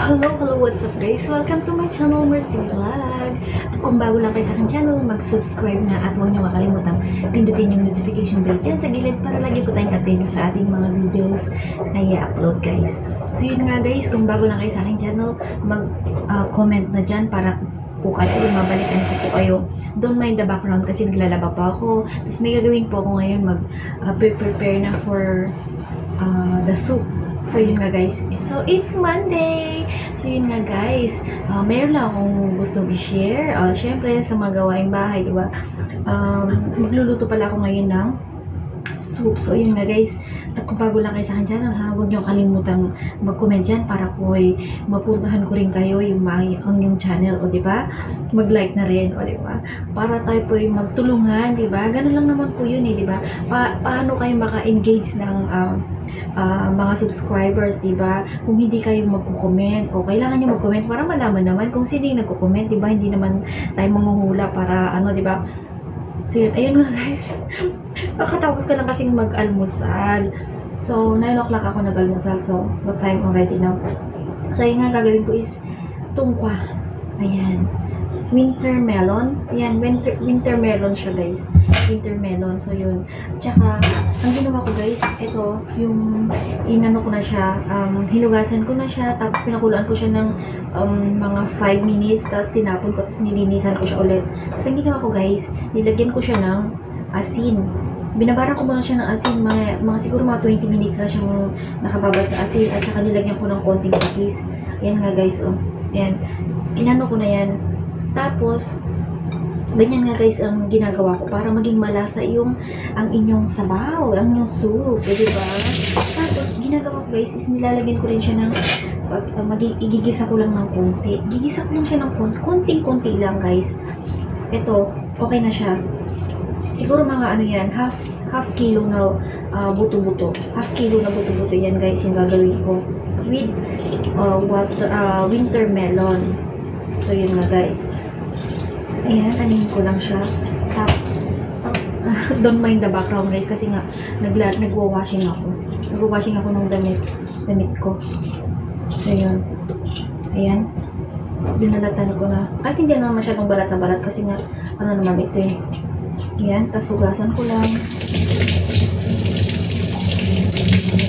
Hello, hello, what's up guys? Welcome to my channel, Mercy Vlog. At kung bago lang kayo sa aking channel, mag-subscribe na at huwag niyo makalimutang pindutin yung notification bell dyan sa gilid para lagi po tayong updated sa ating mga videos na i-upload guys. So yun nga guys, kung bago lang kayo sa aking channel, mag-comment na dyan para po kayo, mabalikan ko po kayo. Don't mind the background kasi naglalaba pa ako. Tapos may gagawin po ako ngayon, mag-prepare na for uh, the soup. So, yun nga guys. So, it's Monday! So, yun nga guys. Uh, mayroon lang akong gustong i-share. Uh, Siyempre, sa mga gawaing bahay, di ba? Um, magluluto pala ako ngayon ng soup. So, yun nga guys. At kung bago lang kayo sa akin channel, ha, huwag niyo kalimutang mag-comment dyan para po ay mapuntahan ko rin kayo yung, mga, ang yung channel, o di ba? Mag-like na rin, o di ba? Para tayo po ay magtulungan, di ba? Ganun lang naman po yun, eh, di ba? Pa paano kayo maka-engage ng um, ah, mga subscribers, di ba? Kung hindi kayo magko-comment o kailangan niyo mag-comment para malaman naman kung sino yung nagko-comment, di ba? Hindi naman tayo manghuhula para ano, di ba? So yun, ayun nga guys. Nakatapos ko lang kasing mag-almusal. So, 9 o'clock ako nag-almusal. So, what time already now? So, yun nga gagawin ko is tungkwa. Ayan. Winter melon. Ayan, winter, winter melon siya guys. Winter melon. So, yun. Tsaka, ang ginawa ko guys, ito, yung inano ko na siya, um, hinugasan ko na siya, tapos pinakuluan ko siya ng um, mga 5 minutes, tapos tinapon ko, tapos nilinisan ko siya ulit. Tapos ang ginawa ko guys, nilagyan ko siya ng asin. Binabaran ko muna siya ng asin, mga, mga siguro mga 20 minutes na siyang nakababad sa asin, at saka nilagyan ko ng konting patis. Ayan nga guys, oh. Ayan. Inano ko na yan. Tapos, ganyan nga guys ang ginagawa ko para maging malasa yung ang inyong sabaw, ang inyong soup, eh, di ba? Tapos, ginagawa ko guys is nilalagyan ko rin siya ng pag, uh, maging, igigisa ko lang ng konti. Gigisa ko lang siya ng konti, konting-konti lang guys. Ito, okay na siya. Siguro mga ano yan, half half kilo na uh, buto-buto. Half kilo na buto-buto yan guys yung gagawin ko with uh, what uh, winter melon. So yun nga guys. Ayan, tanin ko lang siya. Tap, don't mind the background guys kasi nga nagla, nagwa-washing ako. Nagwa-washing ako ng damit, damit ko. So yun. Ayan. Binalatan ko na. Kahit hindi naman masyadong balat na balat kasi nga ano naman ito eh. Ayan, tas hugasan ko lang.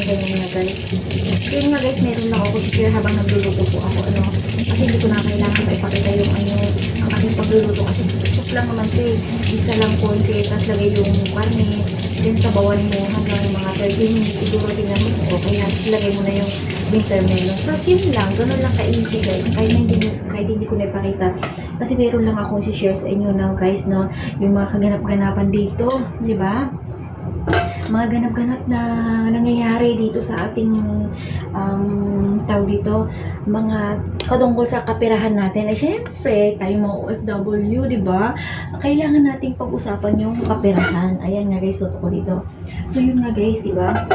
Ganyan na guys. Yun nga guys, meron ako share habang nagluluto po ako. Ano, kasi hindi ko na kailangan pa ipakita yung ano, ang aking pagluluto. Kasi soup lang naman ito eh. Isa lang konti, tapos lagay yung karne. Then sabawan mo hanggang mga 30 minutes. Siguro tingnan mo okay na. Tapos lagay mo na yung winter melon. So, yun lang. Ganun lang ka-easy guys. Kahit hindi, kahit hindi ko na ipakita. Kasi meron lang akong si-share sa inyo na guys, no, yung mga kaganap-ganapan dito. Di ba? Mga ganap-ganap na nangyayari dito sa ating um, tawag dito, mga katungkol sa kapirahan natin. Ay, syempre, tayo mga OFW, di ba? Kailangan nating pag-usapan yung kapirahan. Ayan nga guys, tuto ko dito. So, yun nga guys, di ba?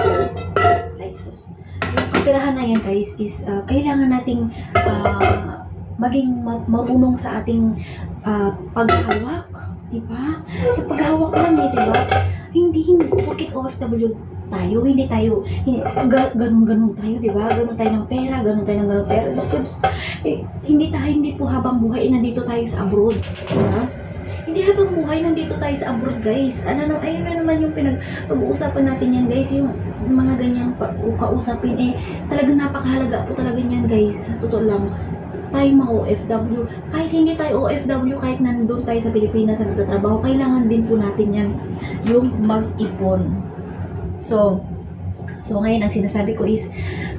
Ay, sus. Yung kapirahan na yan guys is uh, kailangan nating uh, maging ma- marunong sa ating uh, paghawak. Di ba? Sa paghawak lang eh, di ba? Hindi hindi porket OFW tayo, hindi tayo, hindi, ga, ganun-ganun tayo, di ba? Ganun tayo ng pera, ganun tayo ng ganun pera. Ko, Diyos, eh, hindi tayo, hindi po habang buhay, eh, nandito tayo sa abroad. Di ba? Hindi habang buhay, nandito tayo sa abroad, guys. Ano na, ayun na naman yung pinag-uusapan natin yan, guys. Yung mga ganyang pa- kausapin, eh, talagang napakahalaga po talaga yan, guys. Sa totoo lang tayo mga OFW, kahit hindi tayo OFW, kahit nandun tayo sa Pilipinas na nagtatrabaho, kailangan din po natin yan, yung mag-ipon. So, so ngayon ang sinasabi ko is,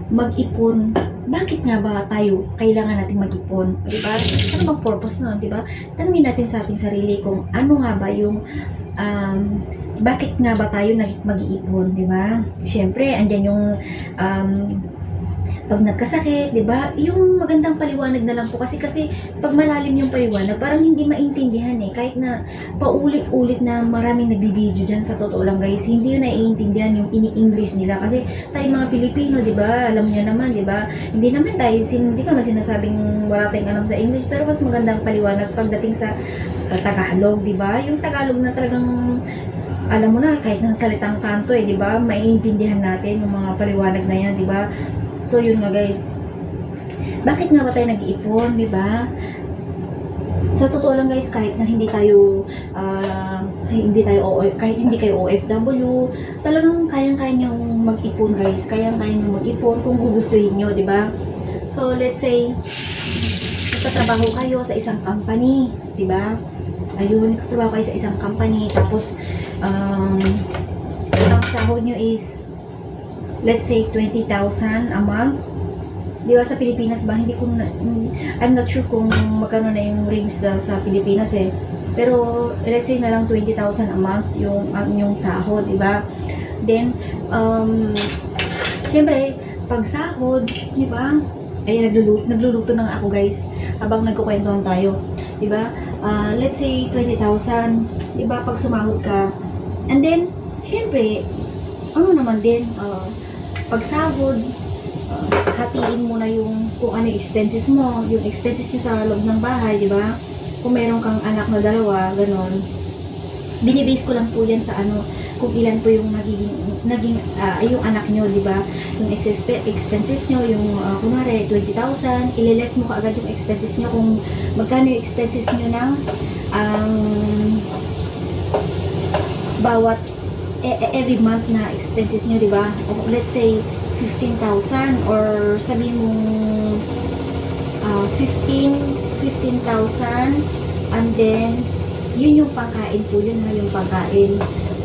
mag-ipon, bakit nga ba tayo kailangan natin mag-ipon? Di ba? Ano bang purpose nun? Di ba? Tanungin natin sa ating sarili kung ano nga ba yung um, bakit nga ba tayo mag-iipon, di ba? Siyempre, andyan yung um, pag nagkasakit, 'di ba? Yung magandang paliwanag na lang po kasi kasi pag malalim yung paliwanag, parang hindi maintindihan eh. Kahit na paulit-ulit na maraming nagbibideo diyan sa totoo lang guys, hindi yun naiintindihan yung ini-English nila kasi tayo mga Pilipino, 'di ba? Alam niyo naman, 'di ba? Hindi naman tayo sin- hindi ko naman sinasabing wala tayong alam sa English, pero mas magandang paliwanag pagdating sa uh, Tagalog, 'di ba? Yung Tagalog na talagang alam mo na kahit ng salitang kanto eh, 'di ba? Maiintindihan natin yung mga paliwanag na 'yan, 'di ba? So, yun nga guys. bakit nga ba tayo nag-iipon, di ba? Sa totoo lang guys, kahit na hindi tayo ah, hindi tayo OF, kahit hindi kayo OFW, talagang kayang-kaya niyong mag-ipon guys. Kayang-kaya niyong mag-ipon kung gugustuhin niyo, di ba? So, let's say, nagtatrabaho kayo sa isang company, di ba? Ayun, nagtatrabaho kayo sa isang company, tapos, um, ang sahod nyo is, let's say, 20,000 a month. Di ba sa Pilipinas ba? Hindi ko na, I'm not sure kung magkano na yung range sa, sa Pilipinas eh. Pero, let's say na lang 20,000 a month yung, ang yung sahod, di ba? Then, um, syempre, pag sahod, di ba? Ay, nagluluto, nagluluto na ako guys, habang nagkukwentuhan tayo. Di ba? Ah, let's say, 20,000, di ba? Pag sumahod ka. And then, syempre, ano naman din, ah, pag sahod, ah, hatiin mo na yung kung ano yung expenses mo, yung expenses nyo sa loob ng bahay, di ba? Kung meron kang anak na dalawa, ganon. Binibase ko lang po yan sa ano, kung ilan po yung nagiging, naging, ah, yung anak nyo, di ba? Yung expenses nyo, yung, uh, kunwari, 20,000, ililes mo kaagad yung expenses nyo kung magkano yung expenses nyo ng, ang bawat every month na expenses nyo, di ba? Let's say, 15,000 or sabihin mo ah 15 15,000 and then yun yung pagkain po yun ha yung pagkain.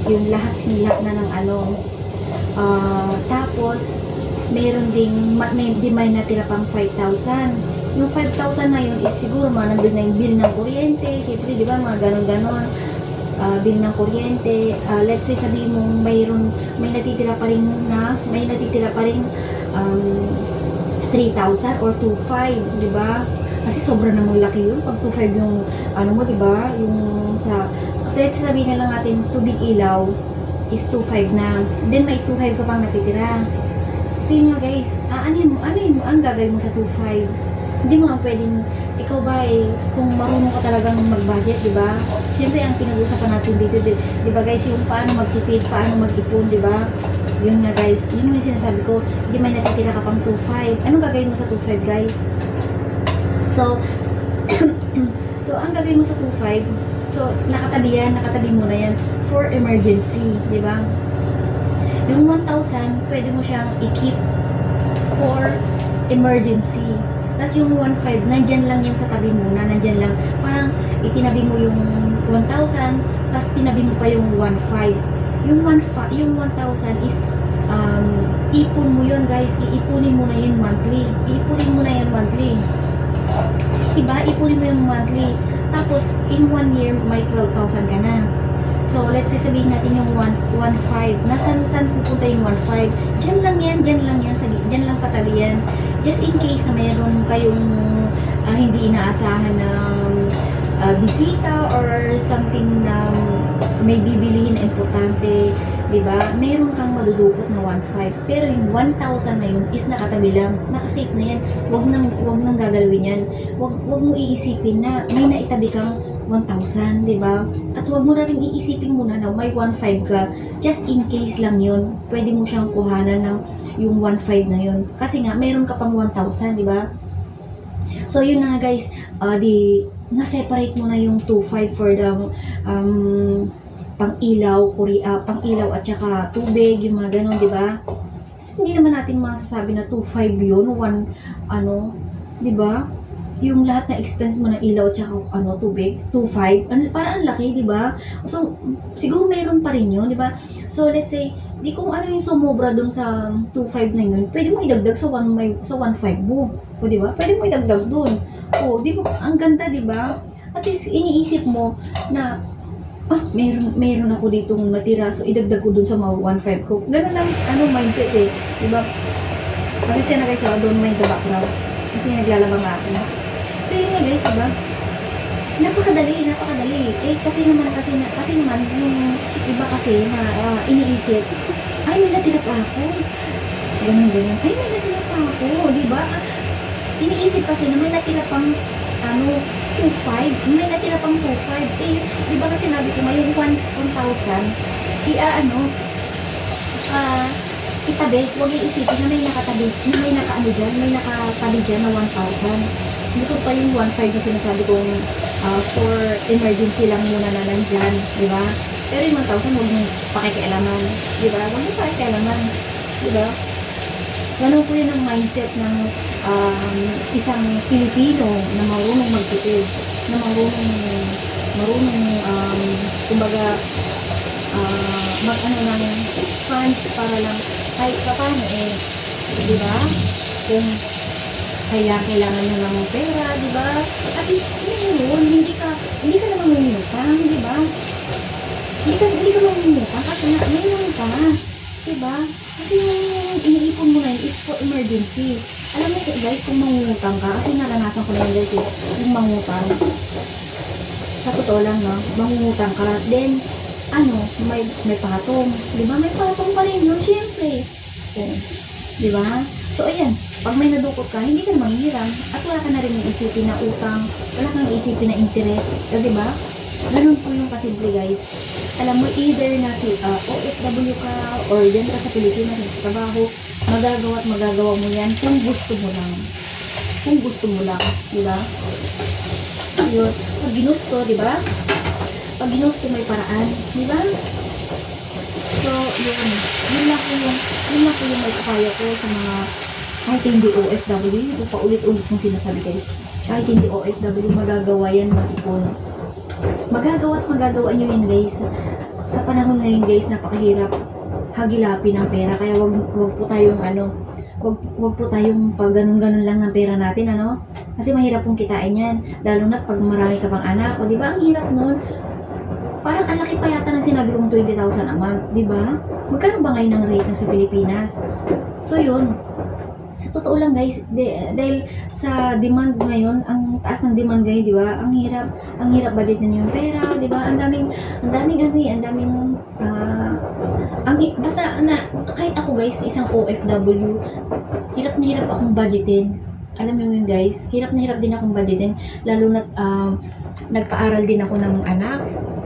Yung lahat lahat na ng ano. Ah, tapos meron ding ma- may, di may natira pang 5,000 yung 5,000 na yun is siguro mga nandun na yung bill ng kuryente syempre di ba mga ganon ah, bill ng kuryente. Ah, let's say sabihin mo mayroon may natitira pa rin na may natitira pa rin um, 3,000 or 2,500 di ba? Kasi sobra namang laki yun. Pag 2,500 yung ano mo di ba? Yung sa let's sabihin na lang natin tubig ilaw is 2,500 na. Then may 2,500 ka pang natitira. So yun nga guys ah, ano yun? Ano yun? Ang gagawin mo sa 2,500 hindi mo nga pwedeng ikaw ba eh, kung marunong ka talagang mag-budget, di ba? Siyempre, ang pinag-uusapan natin dito, di, di ba guys, yung paano magtipid, paano mag-ipon, di ba? Yun nga guys, yun yung sinasabi ko, hindi may natitira ka pang 2.5. Anong gagawin mo sa 2.5 guys? So, so ang gagawin mo sa 2.5, so nakatabi yan, nakatabi mo na yan for emergency, di ba? Yung 1,000, pwede mo siyang i-keep for emergency. Tapos yung 1.5, nandyan lang yan sa tabi muna, nandyan lang. Parang itinabi mo yung 1,000, tapos tinabi mo pa yung 1.5. Yung 1, yung 1,000 is um, ipon mo yun guys, iipunin mo na yun monthly. Iipunin mo na yun monthly. Diba? Ipunin mo yung monthly. Tapos, in one year, may 12,000 ka na. So, let's say sabihin natin yung 1, 1.5. Nasaan saan pupunta yung 1.5? Diyan lang yan, diyan lang yan, sa, diyan lang sa tabi yan. Just in case na mayroon kayong ah, hindi inaasahan na ah, bisita or something na may bibilihin importante, di ba? Meron kang madudukot na 1.5. Pero yung 1,000 na yun is nakatabi lang. Nakasave na yan. Huwag nang, huwag nang gagalawin yan. Huwag, huwag mo iisipin na may naitabi kang 1,000, di ba? At huwag mo na rin iisipin muna na may 1.5 ka. Just in case lang yun, pwede mo siyang kuhanan ng yung 1.5 na yun. Kasi nga, meron ka pang 1,000, di ba? So, yun na nga guys, ah, di, na-separate mo na yung 2.5 for the um, pang-ilaw, kuri, ah, pang-ilaw at saka tubig, yung mga ganun, di ba? Kasi hindi naman natin masasabi na 2.5 yun, one, ano, di ba? Yung lahat na expense mo ng ilaw at saka ano, tubig, 2.5, ano, parang ang laki, di ba? So, siguro meron pa rin yun, di ba? So, let's say, di kung ano yung sumobra dun sa 2.5 na yun, pwede mo idagdag sa 1, may- sa 1.5 mo. O, di ba? Pwede mo idagdag dun. O, di ba? Ang ganda, di ba? At least, iniisip mo na, ah, meron, meron ako ditong natira, so idagdag ko dun sa mga 1.5 ko. Ganun lang, ano, mindset eh. Di ba? Kasi siya na guys, oh, don't mind the background. Kasi naglalaba nga ako. So, yun nga guys, di ba? Napakadali, napakadali. Eh, kasi naman, kasi, kasi naman, yung iba kasi na ah, iniisip, ay, may natira pa ako. Ganun, ganun. Ay, may natira pa ako. Di ba? Iniisip kasi na may natira pang, ano, 2.5. May natira pang 2.5. Eh, di ba kasi sinabi ko, 1 1,000, i, ah, ano, ah, itabi, huwag yung isipin na may nakatabi, na may nakaano dyan, may nakatabi dyan na 1,000. Dito pa yung 1,500 na sinasabi kong ah, for emergency lang muna na nandyan, di ba? Pero yung 1,000 huwag mong pakikialaman, di ba? Huwag mong pakikialaman, di ba? Ganun po yun ang mindset ng um, isang Pilipino na marunong magtipid, na marunong, marunong, um, kumbaga, ah, mag-ano ng funds para lang kahit pa paano eh, di ba? Kung kaya kailangan nyo ng pera, di ba? At yun, hindi ka, hindi ka naman mangungutang, di ba? Hindi ka, hindi ka mangungutang kasi na, ngayon ka, di ba? Kasi yung iniipon mo na yun is for emergency. Alam mo guys, kung mangungutang ka, kasi naranasan ko yun guys, eh, yung mangutang. Sa totoo lang, no? Mangungutang ka, then, ano, may, may patong. Di ba? May patong pa rin yun, syempre. Di ba? So, ayan, pag may nadukot ka, hindi ka naman hiram. At wala ka na rin isipin na utang, wala kang isipin na interest. Eh, di ba? Ganun po yung kasimple, guys. Alam mo, either na uh, OFW ka or dyan ka sa Pilipinas, sa trabaho, magagawa at magagawa mo yan kung gusto mo lang. Kung gusto mo lang, di ba? Yun. Pag ginusto, di? Pag ginusto may paraan, di ba? So, yun. Yun lang po yung, yun lang po yung may kaya ko sa mga kahit hindi OFW, yun po paulit-ulit kong sinasabi guys. Kahit hindi OFW, magagawa yan mag-ipon. Magagawa at magagawa nyo yun guys. Sa panahon ngayon guys, napakahirap hagilapin ang pera. Kaya wag, wag po tayong ano, wag, wag po tayong pag ganun-ganun lang ng pera natin, ano? Kasi mahirap pong kitain yan. Lalo na pag marami ka pang anak. O di ba ang hirap nun? Parang ang laki pa yata ng sinabi kong 20,000 a month, di ba? Magkano ba ngayon ang rate na sa Pilipinas? So yun, sa totoo lang guys, de, dahil sa demand ngayon, ang taas ng demand ngayon, di ba? Ang hirap, ang hirap budgetin yung pera, di ba? Ang daming, ang daming ano eh, ang daming, ah, ang, basta na, kahit ako guys, isang OFW, hirap na hirap akong budgetin. Alam mo yun guys, hirap na hirap din akong budgetin, lalo na um, nagpaaral din ako ng anak.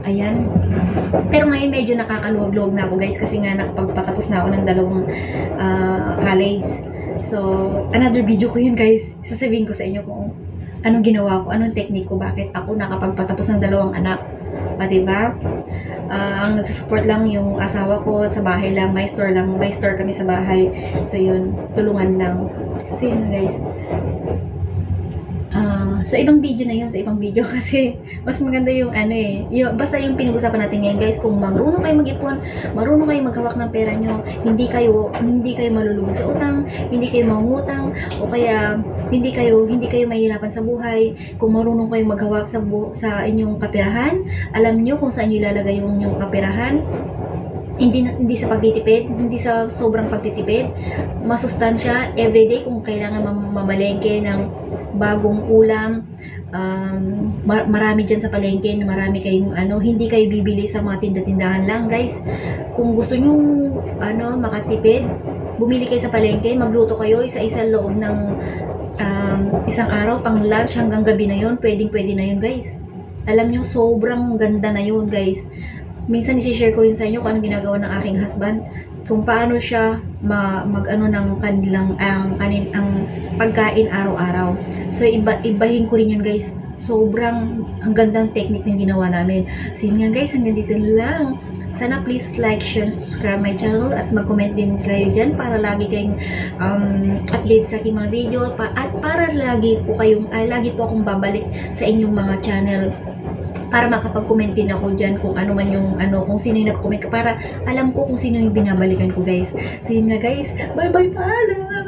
Ayan. Pero ngayon medyo nakakaluwag-luwag na ako guys kasi nga nakapagpatapos na ako ng dalawang ah, college. So, another video ko yun guys. Sasabihin ko sa inyo kung anong ginawa ko, anong technique ko, bakit ako nakapagpatapos ng dalawang anak. Pa, diba? Ah, ang nagsusupport lang yung asawa ko sa bahay lang, may store lang, may store kami sa bahay. So yun, tulungan lang. So yun guys. So ibang video na yun sa ibang video kasi mas maganda yung ano eh. Yung, basta yung pinag-usapan natin ngayon guys, kung marunong kayo mag-ipon, marunong kayo maghawak ng pera nyo, hindi kayo hindi kayo malulugod sa utang, hindi kayo mangungutang, o kaya hindi kayo hindi kayo mahihirapan sa buhay. Kung marunong kayo maghawak sa bu- sa inyong kapirahan, alam nyo kung saan nyo ilalagay yung inyong kapirahan. Hindi hindi sa pagtitipid, hindi sa sobrang pagtitipid, masustansya everyday kung kailangan mam- mamalengke ng bagong ulam, um, mar- marami dyan sa palengke, marami kayong ano, hindi kayo bibili sa mga tinda-tindahan lang, guys. Kung gusto nyo ano, makatipid, bumili kayo sa palengke, magluto kayo isa-isa loob ng um, isang araw, pang lunch hanggang gabi na yon pwedeng pwede na yun, guys. Alam nyo, sobrang ganda na yun, guys. Minsan, isi-share ko rin sa inyo kung anong ginagawa ng aking husband kung paano siya ma, mag-ano ng kanilang ang kanin ang pagkain araw-araw. So iba ibahin ko rin yun guys. Sobrang ang gandang technique ng ginawa namin. So yun nga guys, hanggang dito lang. Sana please like, share, subscribe my channel at mag-comment din kayo dyan para lagi kayong um, update sa aking mga video pa, at para lagi po kayong, ay, lagi po akong babalik sa inyong mga channel para makapag-comment din ako dyan kung ano man yung ano, kung sino yung nag-comment para alam ko kung sino yung binabalikan ko guys. So yun nga guys, bye bye paalam!